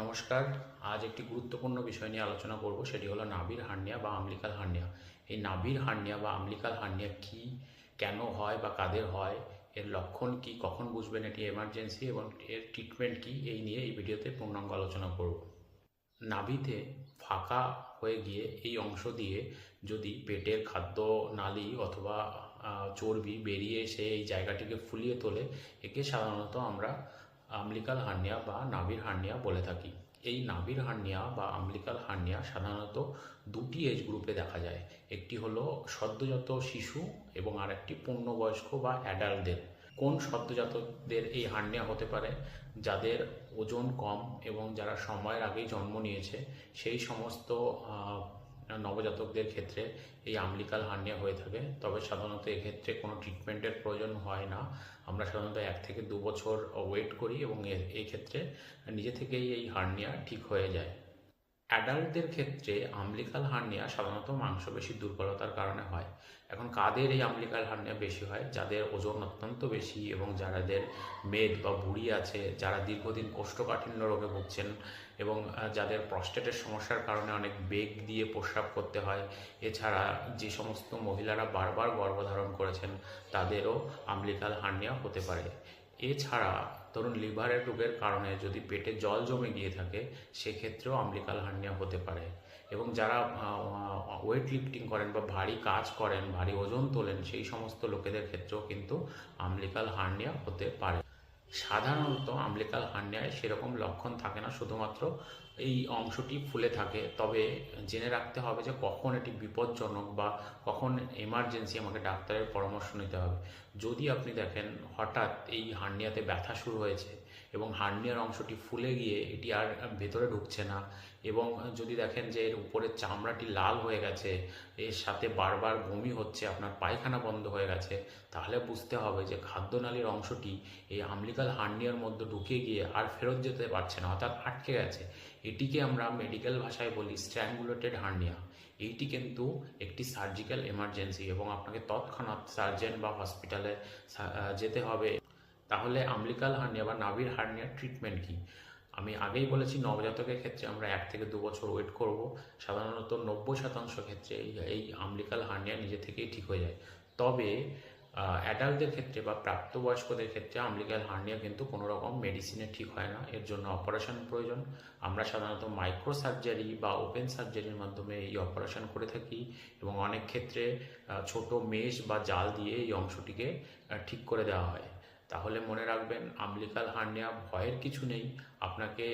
নমস্কার, আজ একটি গুরুত্বপূর্ণ বিষয় নিয়ে আলোচনা করব, সেটি হলো নাভির হার্নিয়া বা আমলিকাল হার্নিয়া। এই নাভির হার্নিয়া বা আমলিকাল হার্নিয়া কি, কেন হয় বা কাদের হয়, এর লক্ষণ কি, কখন বুঝবেন এটি এমার্জেন্সি এবং এর ট্রিটমেন্ট কি, এই নিয়ে এই ভিডিওতে পূর্ণাঙ্গ আলোচনা করব। নাভিতে ফাঁকা হয়ে গিয়ে এই অংশ দিয়ে যদি পেটের খাদ্য নালী অথবা চর্বি বেরিয়ে এসে এই জায়গাটিকে ফুলিয়ে তোলে, একে সাধারণত আমরা আমলিকাল হার্নিয়া বা নাভির হার্নিয়া বলে থাকি। এই নাভির হার্নিয়া বা আমলিকাল হার্নিয়া সাধারণত দুটি এজ গ্রুপে দেখা যায়। একটি হলো সদ্যজাত শিশু এবং আরেকটি পূর্ণবয়স্ক বা অ্যাডাল্টদের কোন সদ্যজাতদের এই হার্নিয়া হতে পারে? যাদের ওজন কম এবং যারা সময়ের আগেই জন্ম নিয়েছে, সেই সমস্ত নবজাতকদের ক্ষেত্রে এই আমলিকাল হার্নিয়া হয়ে থাকে। তবে সাধারণত এক্ষেত্রে কোনো ট্রিটমেন্টের প্রয়োজন হয় না। আমরা সাধারণত এক থেকে দু বছর ওয়েট করি এবং এই ক্ষেত্রে নিজে থেকেই এই হার্নিয়া ঠিক হয়ে যায়। অ্যাডাল্টদের ক্ষেত্রে আমলিকাল হার্নিয়া সাধারণত মাংসপেশি দুর্বলতার কারণে হয়। এখন কাদের এই আমলিকাল হার্নিয়া বেশি হয়? যাদের ওজন অত্যন্ত বেশি এবং যাদের মেদ বা ভুঁড়ি আছে, যারা দীর্ঘদিন কোষ্ঠকাঠিন্য রোগে ভুগছেন এবং যাদের প্রস্টেটের সমস্যার কারণে অনেক বেগ দিয়ে প্রস্রাব করতে হয়, এছাড়া যে সমস্ত মহিলারা বারবার গর্ভধারণ করেছেন, তাদেরও আমলিকাল হার্নিয়া হতে পারে। এছাড়া ধরুন লিভারের রোগের কারণে যদি পেটে জল জমে গিয়ে থাকে, সেক্ষেত্রেও আমলিকাল হার্নিয়া হতে পারে। এবং যারা ওয়েট লিফটিং করেন বা ভারী কাজ করেন, ভারী ওজন তোলেন, সেই সমস্ত লোকেদের ক্ষেত্রেও কিন্তু আমলিকাল হার্নিয়া হতে পারে। সাধারণত আমলিকাল হার্নিয়ায় সেরকম লক্ষণ থাকে না, শুধুমাত্র এই অংশটি ফুলে থাকে। তবে জেনে রাখতে হবে যে কখন এটি বিপজ্জনক বা কখন এমার্জেন্সি আমাকে ডাক্তারের পরামর্শ নিতে হবে। যদি আপনি দেখেন হঠাৎ এই হার্নিয়াতে ব্যথা শুরু হয়েছে এবং হার্নিয়ার অংশটি ফুলে গিয়ে এটি আর ভেতরে ঢুকছে না এবং যদি দেখেন যে এর উপরের চামড়াটি লাল হয়ে গেছে, এর সাথে বারবার বমি হচ্ছে, আপনার পায়খানা বন্ধ হয়ে গেছে, তাহলে বুঝতে হবে যে খাদ্যনালীর অংশটি এই আমলিকাল হার্নিয়ার মধ্যে ঢুকে গিয়ে আর ফেরত যেতে পারছে না অর্থাৎ আটকে গেছে। এটিকে আমরা মেডিকেল ভাষায় বলি স্ট্র্যাঙ্গুলেটেড হার্নিয়া এইটি কিন্তু একটি সার্জিক্যাল এমার্জেন্সি এবং আপনাকে তৎক্ষণাৎ সার্জেন বা হসপিটালে যেতে হবে। তাহলে আমলিকাল হার্নিয়া বা নাভির হার্নিয়ার ট্রিটমেন্ট কি? আমি আগেই বলেছি নবজাতকের ক্ষেত্রে আমরা এক থেকে দু বছর ওয়েট করব। সাধারণত নব্বই শতাংশ ক্ষেত্রে এই আমলিকাল হার্নিয়া নিজে থেকেই ঠিক হয়ে যায়। তবে অ্যাডাল্টদের ক্ষেত্রে বা প্রাপ্তবয়স্কদের ক্ষেত্রে আমলিকাল হার্নিয়া কিন্তু কোনো রকম মেডিসিনে ঠিক হয় না। এর জন্য অপারেশন প্রয়োজন। আমরা সাধারণত মাইক্রো সার্জারি বা ওপেন সার্জারির মাধ্যমে এই অপারেশন করে থাকি এবং অনেক ক্ষেত্রে ছোট মেশ বা জাল দিয়ে এই অংশটিকে ঠিক করে দেওয়া হয়। তাহলে মনে রাখবেন আমলিকাল হার্নিয়া ভয়ের কিছু নেই। আপনাকে